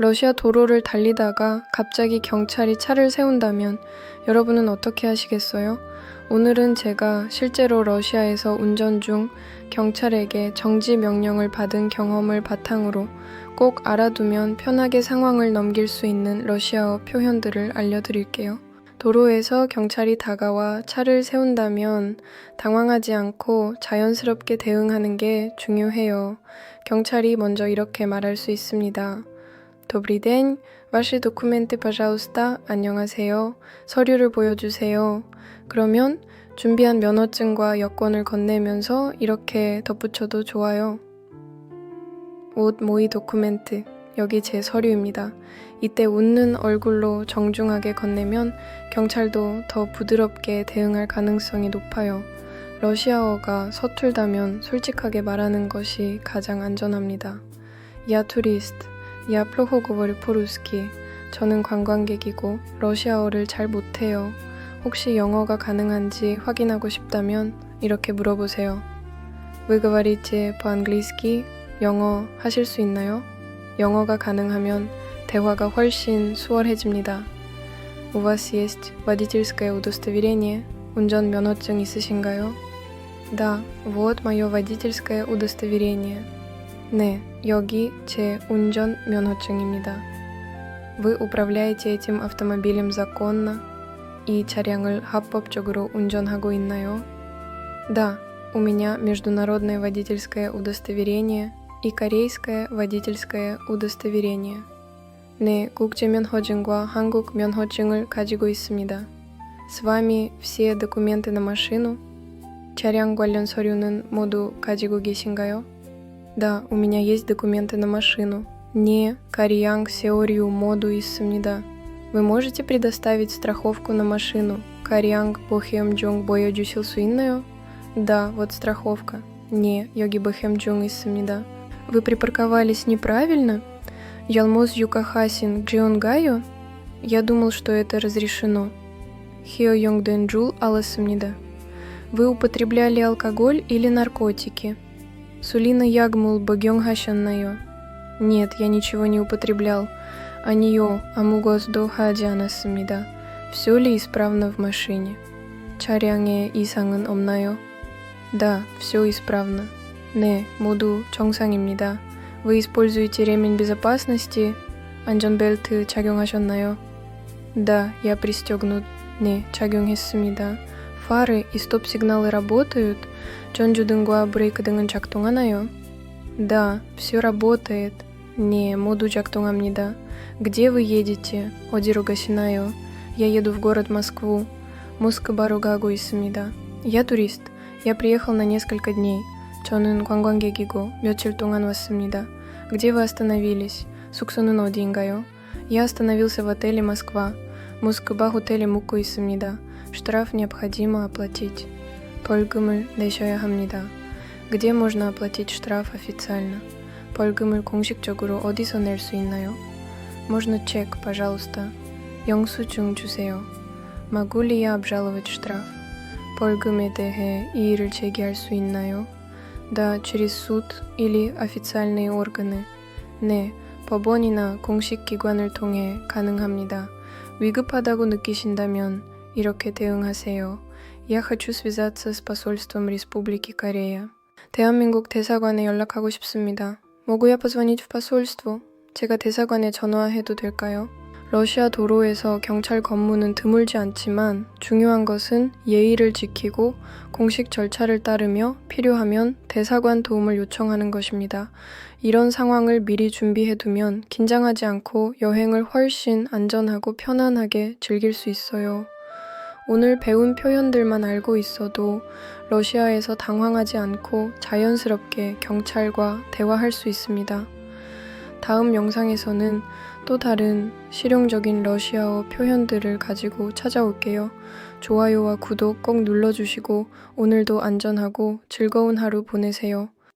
러시아 도로를 달리다가 갑자기 경찰이 차를 세운다면 여러분은 어떻게 하시겠어요? 오늘은 제가 실제로 러시아에서 운전 중 경찰에게 정지 명령을 받은 경험을 바탕으로 꼭 알아두면 편하게 상황을 넘길 수 있는 러시아어 표현들을 알려드릴게요. 도로에서 경찰이 다가와 차를 세운다면 당황하지 않고 자연스럽게 대응하는 게 중요해요. 경찰이 먼저 이렇게 말할 수 있습니다. Добрый день. Ваши документы, пожалуйста. 안녕하세요. 서류를 보여주세요. 그러면 준비한 면허증과 여권을 건네면서 이렇게 덧붙여도 좋아요. 옷 모이 도쿠멘트. 여기 제 서류입니다. 이때 웃는 얼굴로 정중하게 건네면 경찰도 더 부드럽게 대응할 가능성이 높아요. 러시아어가 서툴다면 솔직하게 말하는 것이 가장 안전합니다. Я турист. Я плохо говорю по-русски. 저는 관광객이고 러시아어를 잘 못해요. 혹시 영어가 가능한지 확인하고 싶다면 이렇게 물어보세요. Вы говорите по-английски? 영어 하실 수 있나요? 영어가 가능하면 대화가 훨씬 수월해집니다. У вас есть водительское удостоверение? 운전 면허증 있으신가요? Да, вот мое водительское удостоверение. 네, 여기 제 운전 면허증입니다. Вы управляете этим автомобилем законно? 이 차량을 합법적으로 운전하고 있나요? Да, у меня международное водительское удостоверение и корейское водительское удостоверение. 네, 국제 면허증과 한국 면허증을 가지고 있습니다. С вами все документы на машину? 차량 관련 서류는 모두 가지고 계신가요? Да, у меня есть документы на машину. Не Карьянг Сеорию Моду из Самнида. Вы можете предоставить страховку на машину? Карьянг Бохем Джонг Боя Джусил Да, вот страховка. Не Йоги Бохем Джонг из Самнида. Вы припарковались неправильно? Ялмоз Юкахасин Джион Гайо? Я думал, что это разрешено. Хио Йонг Дэнджул Алла Самнида. Вы употребляли алкоголь или наркотики? Сулина Ягмул Багёнгхашаннайо. Нет, я ничего не употреблял. Анио Амугоздо Хаджанасымнида. Все ли исправно в машине? 차량에 이상은 없나요? Да, все исправно. 네, 모두 정상입니다. Вы используете ремень безопасности? 안전벨트 착용하셨나요? Да, я пристегнут. 네, 착용했습니다. Фары и стоп-сигналы работают? 전주 등과 브레이크 등은 작동하나요? Да, все работает. 네, 모두 작동합니다. Где вы едете? 어디로 가시나요? Я еду в город Москву. 모스크바로 가고 있습니다. Я турист. Я приехал на несколько дней. 저는 관광객이고 며칠 동안 왔습니다. Где вы остановились? 숙소는 어디인가요? Я остановился в отеле Москва. 모스크바 호텔에 묵고 있습니다. штраф необходимо оплатить. 벌금을 내셔야 합니다. где можно оплатить штраф официально? 벌금을 공식적으로 어디서 낼 수 있나요? можно чек, пожалуйста. 영수증 주세요. могу ли я обжаловать штраф? 벌금에 대해 이의를 제기할 수 있나요? Да, через суд или официальные органы. 네, 법원이나 공식 기관을 통해 가능합니다. 위급하다고 느끼신다면 이렇게 대응하세요. Я хочу связаться с посольством Республики Корея. 대한민국 대사관에 연락하고 싶습니다. могу я позвонить в посольство? 제가 대사관에 전화해도 될까요? 러시아 도로에서 경찰 검문은 드물지 않지만 중요한 것은 예의를 지키고 공식 절차를 따르며 필요하면 대사관 도움을 요청하는 것입니다. 이런 상황을 미리 준비해두면 긴장하지 않고 여행을 훨씬 안전하고 편안하게 즐길 수 있어요. 오늘 배운 표현들만 알고 있어도 러시아에서 당황하지 않고 자연스럽게 경찰과 대화할 수 있습니다. 다음 영상에서는 또 다른 실용적인 러시아어 표현들을 가지고 찾아올게요. 좋아요와 구독 꼭 눌러주시고 오늘도 안전하고 즐거운 하루 보내세요.